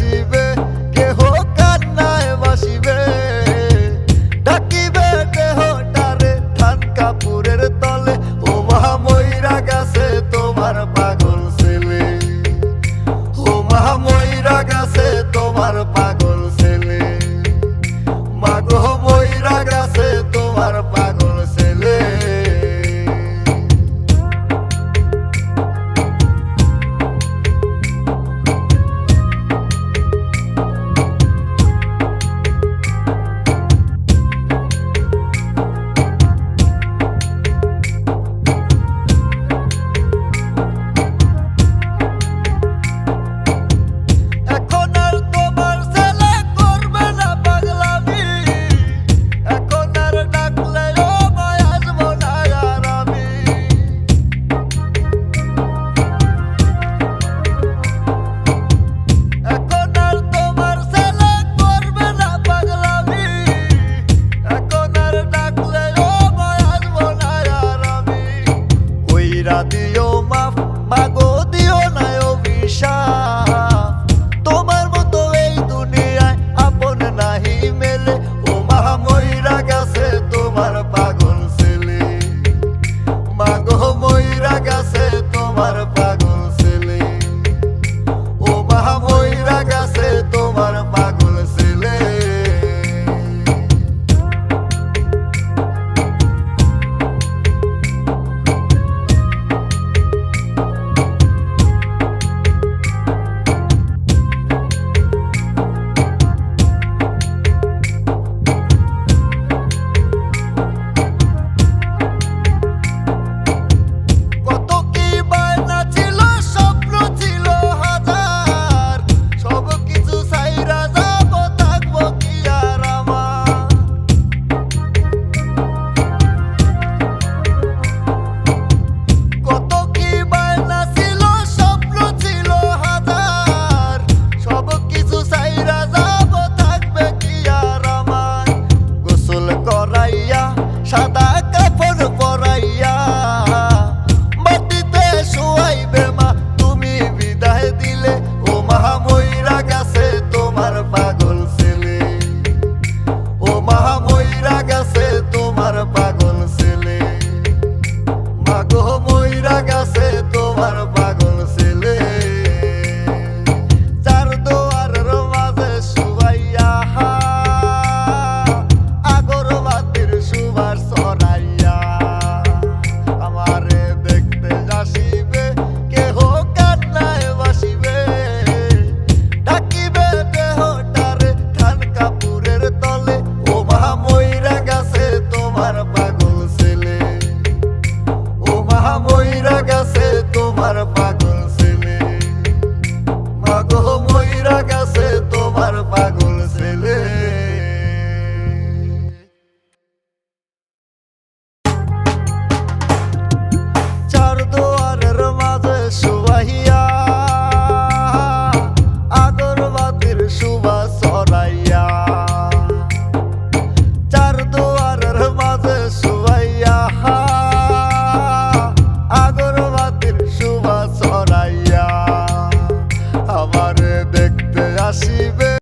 বাসিবে কেহ কান্নায় বাসিবে ডাকিবে দেহটারে থান কাপুরের তলে। ও মা ময়রা গাছে তোমার পাগল ছেলে। ও মা ময়রা গাছে তোমার পাগল trabalho.